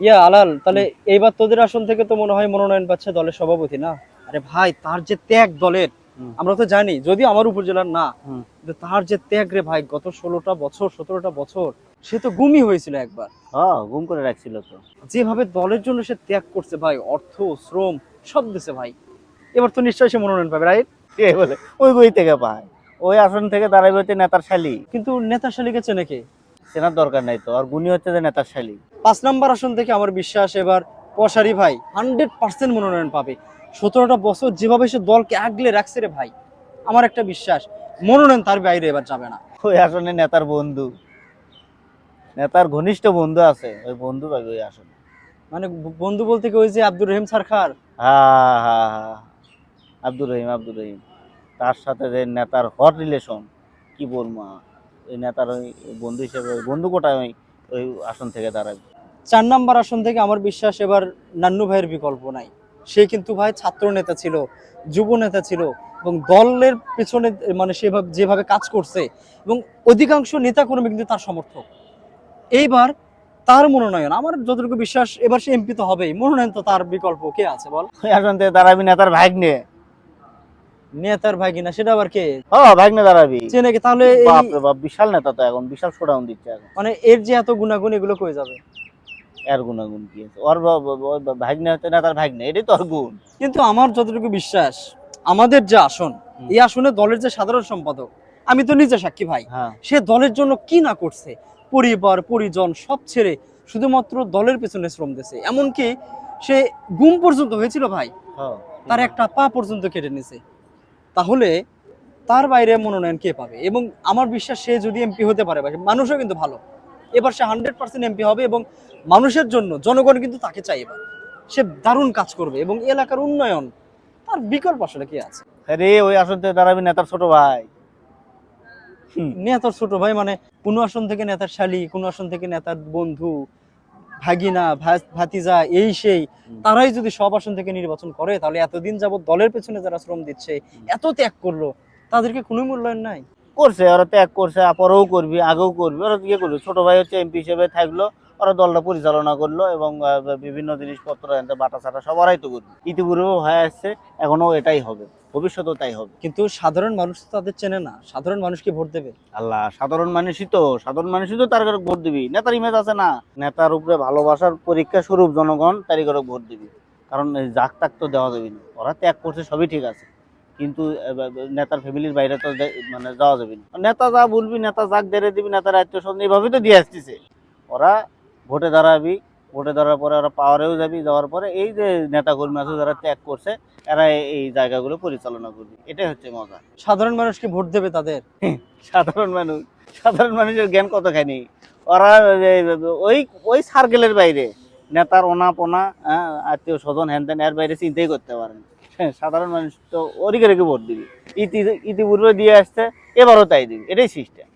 ইয়া আলাল তাহলে এইবার তোদের আসন থেকে তো মনে হয় মনোনয়ন পাচ্ছে দলের সভাপতি না? আরে ভাই তার যে ত্যাগ দলের আমরা তো জানি যদি আমার উপজেলার না কিন্তু তার যে ত্যাগ রে ভাই গত ষোলোটা বছর সতেরোটা বছর সে তো গুমই হয়েছিল একবার। হ্যাঁ গুম করে রাখছিল তো। যেভাবে দলের জন্য সে ত্যাগ করছে ভাই অর্থ শ্রম সব দিছে ভাই। এবার তো নিশ্চয়ই সে মনোনয়ন পাবে রাইট কে বলে? ওই বই থেকে পায়। ওই আসন থেকে দাঁড়াইবে হচ্ছে নেতার শালী। কিন্তু নেতা শালিকে চেনে কে চেনার দরকার নাই তো আর গুণী হচ্ছে যে নেতার শালী। পাঁচ নাম্বার আসন থেকে আমার বিশ্বাস এবার পশারি ভাই হান্ড্রেড পার্সেন্ট মনোনয়ন পাবে। সতেরোটা বছর যেভাবে সে দলকে আগলে রাখছে রে ভাই আমার একটা বিশ্বাস মনোনয়ন তার বাইরে এবার যাবে না। ওই আসনে নেতার বন্ধু নেতার ঘনিষ্ঠ বন্ধু আছে ওই বন্ধু পাবে ওই আসনে। মানে বন্ধু বলতে কি ওই যে আব্দুর রহিম সরকার হ্যাঁ হ্যাঁ হ্যাঁ আব্দুর রহিম আব্দুর রহিম। তার সাথে যে নেতার হট রিলেশন কি বলব। ওই নেতার ওই বন্ধু হিসেবে ওই বন্ধু কোটায় ওই ওই আসন থেকে দাঁড়াবে। চার নাম্বার আসন থেকে আমার বিশ্বাস এবার নান্নু ভাইয়ের বিকল্প নাই। সে কিন্তু ভাই ছাত্র নেতা ছিল যুব নেতা ছিল এবং দলের পেছনে মানে সেভাবে যেভাবে কাজ করছে এবং অধিকাংশ নেতা কর্মী কিন্তু তার সমর্থক। এইবার তার মনোনয়ন আমার যতটুকু বিশ্বাস এবার সে এমপি তো হবেই। মনোনয়ন তো তার বিকল্প। কে আছে বল? আসন থেকে দাঁড়াবি নেতার ভাগ্নে। নেতার ভাই কিনা সেটা আবার কে? ও ভাগ্নে দাঁড়াবি। চেনে কি তাহলে বাপ বিশাল নেতা তো এখন বিশাল শোডাউন দিচ্ছে এখন। মানে এর যে এত গুণাগুণ এগুলো কয়ে যাবে? এর গুণাগুণ কি আছে? ওর ভাগ্নে হচ্ছে নেতার ভাগ্নে? এটাই গুণ। কিন্তু আমার যতটুকু বিশ্বাস আমাদের যে আসন এই আসনে দলের যে সাধারণ সম্পাদক আমি তো নিজে সাক্ষী ভাই হ্যাঁ। সে দলের জন্য কি না করছে? পরিবার পরিজন সব ছেড়ে শুধুমাত্র দলের পেছনে শ্রম দিয়েছে এমনকি সে গুম পর্যন্ত হয়েছিল ভাই হ্যাঁ। তার একটা পা পর্যন্ত কেটে নিছে। তাহলে তার বাইরে মনোনয়ন কে পাবে? এবং আমার বিশ্বাস সে যদি এমপি হতে পারে মানুষও কিন্তু ভালো। এবার সে হান্ড্রেড পার্সেন্ট এমপি হবে এবং মানুষের জন্য জনগণ কিন্তু তাকে চাই এবার। সে দারুণ কাজ করবে এবং এলাকার উন্নয়ন তার বিকল্প আসলে কি আছে? আরে ওই আসন থেকে দাঁড়াবি নেতার ছোট ভাই। নেতার ছোট ভাই মানে কোন আসন থেকে নেতার শালি কোন আসন থেকে নেতার বন্ধু ভাগিনা ভাতিজা এই সেই তারাই যদি সব আসন থেকে নির্বাচন করে তাহলে এতদিন যাবত দলের পেছনে যারা শ্রম দিচ্ছে এত ত্যাগ করল তাদেরকে কোনো মূল্যায়ন নাই। করছে ওরা ত্যাগ করছে পরেও করবি আগেও করবি। ওরা ইয়ে করবি ছোট ভাই হচ্ছে এমপি হিসেবে থাকল ওরা দলটা পরিচালনা করল এবং বিভিন্ন জিনিসপত্র এনতে বাটা চাটা সবারই তো করবি। ইতিপূর্বেও হয়ে আসছে এখনও এটাই হবে ভবিষ্যতেও তাই হবে। কিন্তু সাধারণ মানুষ তো তাদের চেনে না সাধারণ মানুষকে ভোট দেবে। আল্লাহ সাধারণ মানুষই তো সাধারণ মানুষই তো তার ভোট দিবি নেতার ইমেজ আছে না। নেতার উপরে ভালোবাসার পরীক্ষা স্বরূপ জনগণ তারই ঘরে ভোট দিবি। কারণ জাক তাক তো দেওয়া যাবে না ওরা ত্যাগ করছে সবই ঠিক আছে। কিন্তু নেতার ফ্যামিলির বাইরে তো মানে যাওয়া যাবে না। নেতা যা বলবি নেতা যাক দেড়ে দিবি নেতার আত্মীয় স্বজন এইভাবেই তো দিয়ে আসতেছে। ওরা ভোটে দাঁড়াবি ভোটে দাঁড়ার পরে ওরা পাওয়ারেও যাবি যাওয়ার পরে এই যে নেতা কর্মী আছে যারা ত্যাগ করছে এরা এই- এই জায়গাগুলো পরিচালনা করবে। এটাই হচ্ছে মজা। সাধারণ মানুষকে ভোট দেবে তাদের? সাধারণ মানুষ। সাধারণ মানুষের জ্ঞান কতখানি? ওরা ওই ওই সার্কেলের বাইরে। নেতার ওনা পোনা হ্যাঁ, আত্মীয় স্বজন হেন তেন এর বাইরে চিন্তাই করতে পারেন। হ্যাঁ, সাধারণ মানুষ তো ওদিকে রেখে ভোট দিবি। ইতি ইতিপূর্বে দিয়ে আসছে এবারও তাই দিবি। এটাই সিস্টেম